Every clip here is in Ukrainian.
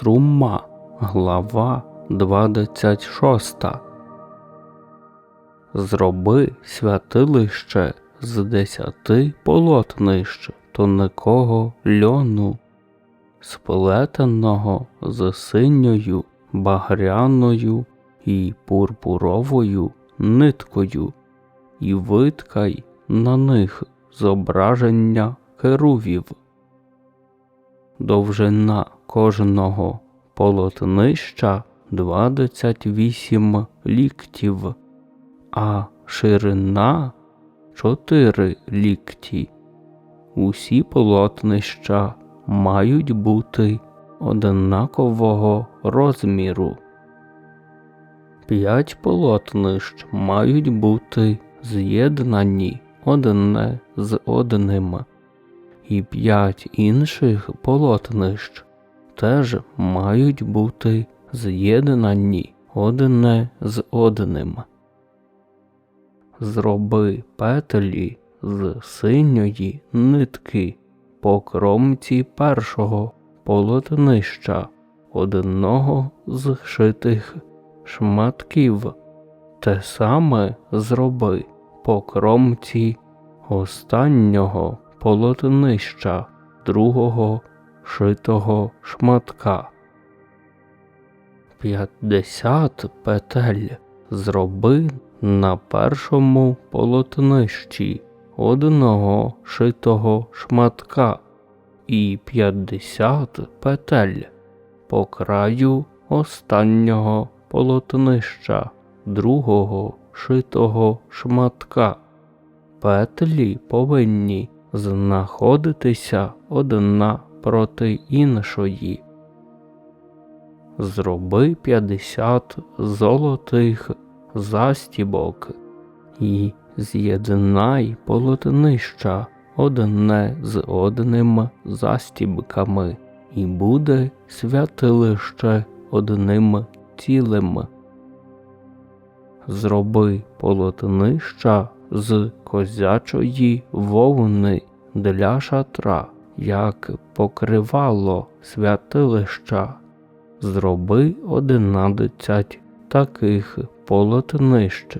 Струма, глава 26. Зроби святилище з десяти полотнищ тонкого льону, сплетеного з синьою, багряною і пурпуровою ниткою, і виткай на них зображення керувів. Довжина кожного полотнища 28 ліктів, а ширина 4 лікті. Усі полотнища мають бути однакового розміру. П'ять полотнищ мають бути з'єднані одне з одним, і п'ять інших полотнищ теж мають бути з'єднані одне з одним. Зроби петлі з синьої нитки по кромці першого полотнища одного з шитих шматків. Те саме зроби по кромці останнього полотнища другого шитого шматка. П'ятдесят петель зроби на першому полотнищі одного шитого шматка і п'ятдесят петель по краю останнього полотнища другого шитого шматка. Петлі повинні знаходитися одна проти іншої. Зроби 50 золотих застібок і з'єднай полотнища одне з одним застібками, і буде святилище одним цілим. Зроби полотнища з козячої вовни для шатра, як покривало святилища. Зроби одинадцять таких полотнищ.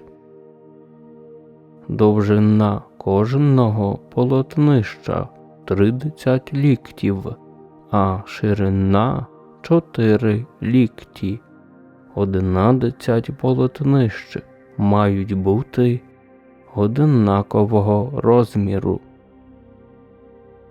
Довжина кожного полотнища тридцять ліктів, а ширина чотири лікті. Одинадцять полотнищ мають бути однакового розміру.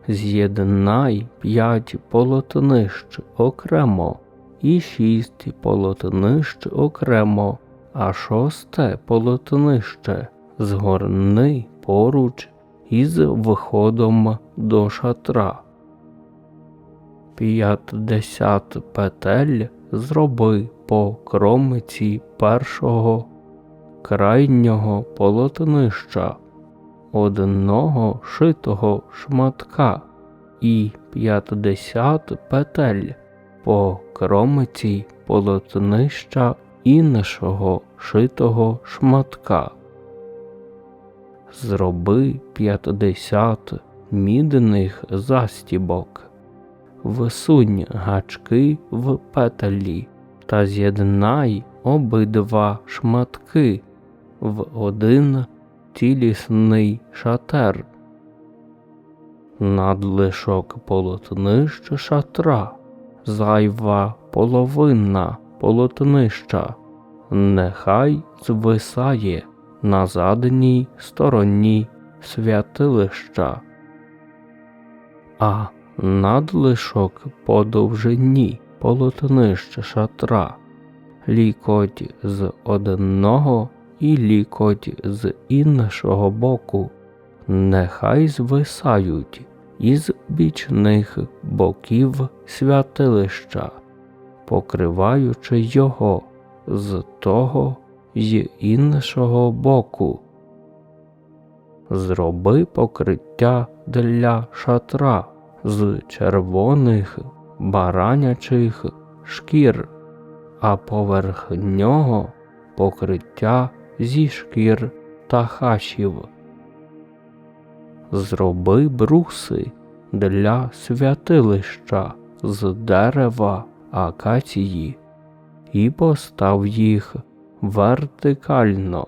З'єднай п'ять полотнищ окремо і шість полотнищ окремо, а шосте полотнище згорни поруч із виходом до шатра. П'ятдесят петель зроби по кромиці першого крайнього полотнища, одного шитого шматка і п'ятдесят петель по кромиці полотнища іншого шитого шматка. Зроби п'ятдесят мідних застібок, всунь гачки в петелі та з'єднай обидва шматки в один цілісний шатер. Надлишок полотнищ шатра, зайва половина полотнища, нехай звисає на задній стороні святилища, а надлишок по довжині полотнища шатра, лікоть з одного і лікоть з іншого боку, нехай звисають із бічних боків святилища, покриваючи його з того й іншого боку. Зроби покриття для шатра з червоних баранячих шкір, а поверх нього покриття зі шкір та хашів. Зроби бруси для святилища з дерева акації і постав їх вертикально.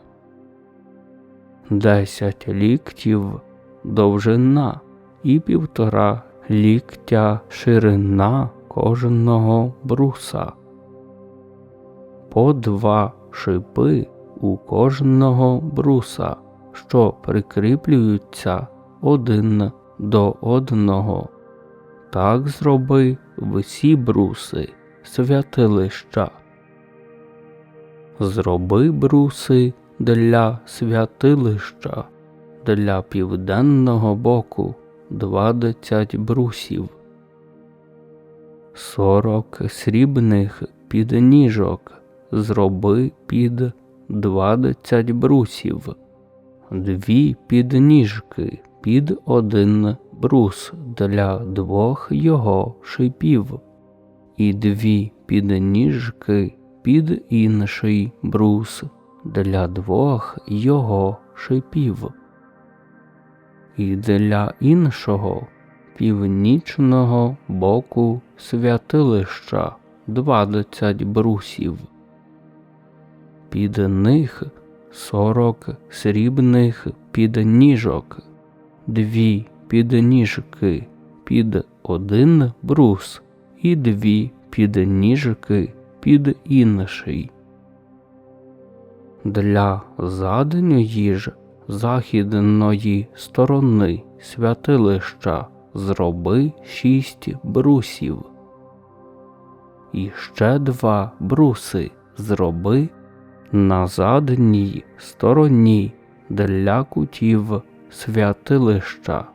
Десять ліктів довжина і півтора ліктя ширина кожного бруса, по два шипи у кожного бруса, що прикріплюються один до одного. Так зроби всі бруси святилища. Зроби бруси для святилища, для південного боку двадцять брусів, сорок срібних підніжок зроби під двадцять брусів, дві підніжки під один брус для двох його шипів, і дві підніжки під інший брус для двох його шипів, і для іншого північного боку святилища двадцять брусів. Під них сорок срібних підніжок, дві підніжки під один брус і дві підніжки під інший. Для задньої ж західної сторони святилища зроби шість брусів. І ще два бруси зроби на задній стороні для кутів святилища.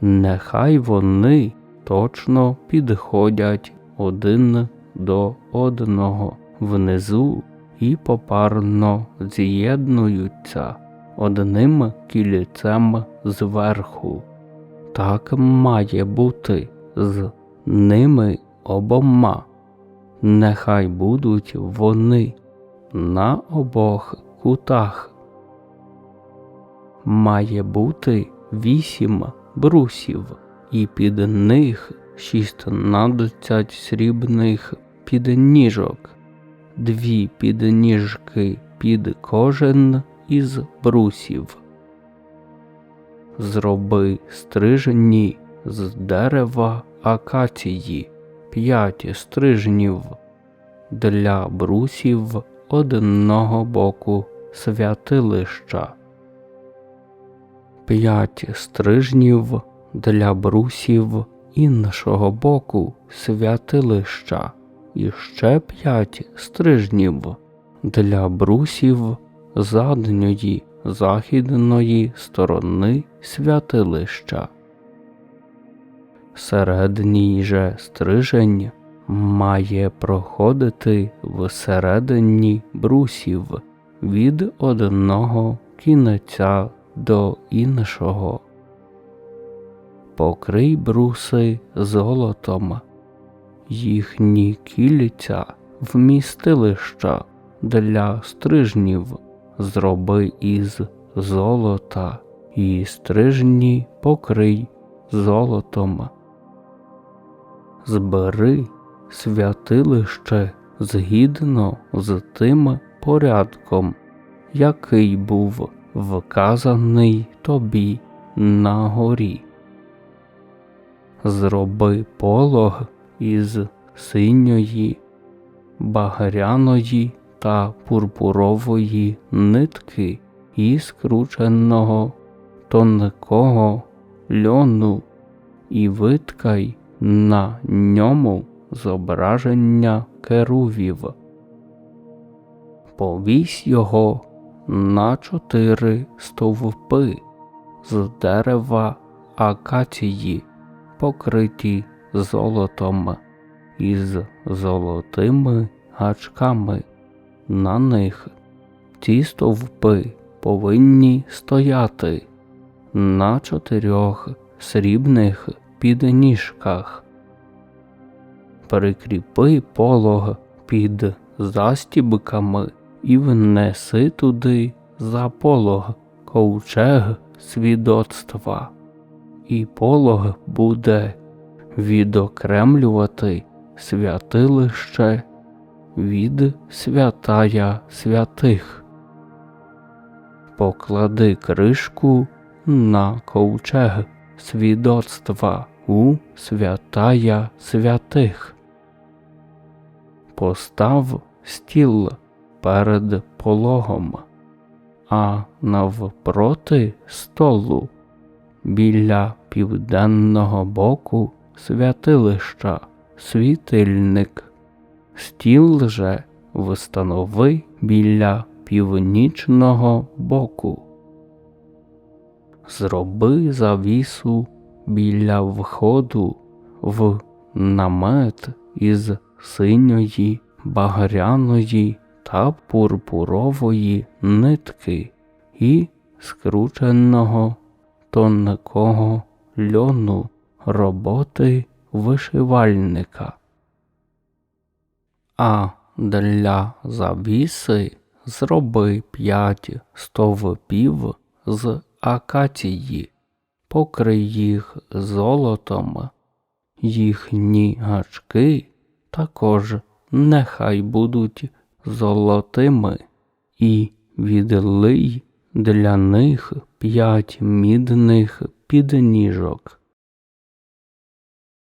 Нехай вони точно підходять один до одного внизу і попарно з'єднуються одним кільцем зверху. Так має бути з ними обома. Нехай будуть вони на обох кутах. Має бути вісім брусів, і під них шістнадцять срібних підніжок, дві підніжки під кожен із брусів. Зроби стрижені з дерева акації п'ять стрижнів для брусів одного боку святилища п'ять стрижнів для брусів іншого боку святилища, і ще п'ять стрижнів для брусів задньої західної сторони святилища. Середній же стрижень має проходити всередині брусів від одного кінця до іншого. Покрий бруси золотом, їхні кільця вмістилища для стрижнів зроби із золота, і стрижні покрий золотом. Збери святилище згідно з тим порядком, який був вказаний тобі на горі. Зроби полог із синьої, багряної та пурпурової нитки і скрученого тонкого льону і виткай на ньому зображення керувів. Повісь його на чотири стовпи з дерева акації, покриті золотом із золотими гачками. На них ці стовпи повинні стояти на чотирьох срібних підніжках. Прикріпи полог під застібками і внеси туди за полог ковчег свідоцтва, і полог буде відокремлювати святилище від святая святих. Поклади кришку на ковчег свідоцтва у святая святих. Постав стіл перед пологом, а навпроти столу біля південного боку святилища світильник. Стіл же встанови біля північного боку. Зроби завісу біля входу в намет із синьої, багряної та пурпурової нитки і скрученого тонкого льону роботи вишивальника. А для завіси зроби п'ять стовпів з акації, покрий їх золотом, їхні гачки також нехай будуть золотими, і відлий для них п'ять мідних підніжок.